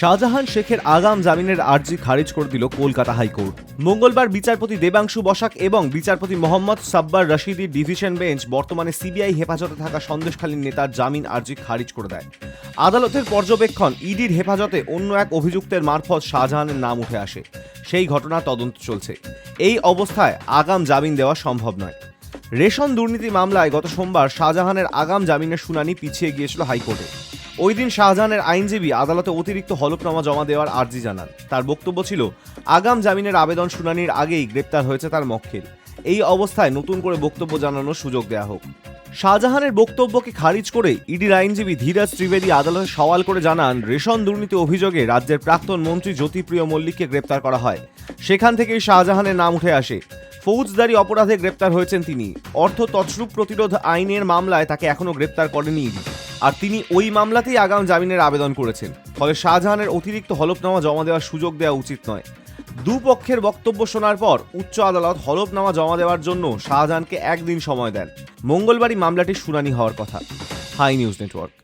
শাহজাহান শেখের আগাম জামিনের আর্জি খারিজ করে দিল কলকাতা হাইকোর্ট। মঙ্গলবার বিচারপতি দেবাংশু বসাক এবং বিচারপতি মোহাম্মদ সাব্বার রশিদির ডিভিশন বেঞ্চ বর্তমানে সিবিআই হেফাজতে থাকা সন্দেশখালীন নেতার জামিন আর্জি খারিজ করে দেয়। আদালতের পর্যবেক্ষণ, ইডির হেফাজতে অন্য এক অভিযুক্তের মারফত শাহজাহানের নাম উঠে আসে। সেই ঘটনা তদন্ত চলছে। এই অবস্থায় আগাম জামিন দেওয়া সম্ভব নয়। রেশন দুর্নীতি মামলায় গত সোমবার শাহজাহানের আগাম জামিনের শুনানি পিছিয়ে গিয়েছিল হাইকোর্টে। ওই দিন শাহজাহানের আইনজীবী আদালতে অতিরিক্ত হলফনামা জমা দেওয়ার আর্জি জানান। তার বক্তব্য ছিল, আগাম জামিনের আবেদন শুনানির আগেই গ্রেপ্তার হয়েছে তার মক্কেল। এই অবস্থায় নতুন করে বক্তব্য জানানোর সুযোগ দেওয়া হোক। শাহজাহানের বক্তব্যকে খারিজ করে ইডির আইনজীবী ধীরাজ ত্রিবেদী আদালতে সওয়াল করে জানান, রেশন দুর্নীতি অভিযোগে রাজ্যের প্রাক্তন মন্ত্রী জ্যোতিপ্রিয় মল্লিককে গ্রেপ্তার করা হয়। সেখান থেকেই শাহজাহানের নাম উঠে আসে। ফৌজদারি অপরাধে গ্রেপ্তার হয়েছেন তিনি। অর্থ তছরূপ প্রতিরোধ আইনের মামলায় তাকে এখনও গ্রেপ্তার করেনি ইডি। আর তিনি ওই মামলাতেই আগাম জামিনের আবেদন করেছেন। ফলে শাহজাহানের অতিরিক্ত হলফনামা জমা দেওয়ার সুযোগ দেওয়া উচিত নয়। দুপক্ষের বক্তব্য শোনার পর উচ্চ আদালত হলফনামা জমা দেওয়ার জন্য শাহজাহানকে একদিন সময় দেন। মঙ্গলবারই মামলাটির শুনানি হওয়ার কথা। Hi news network.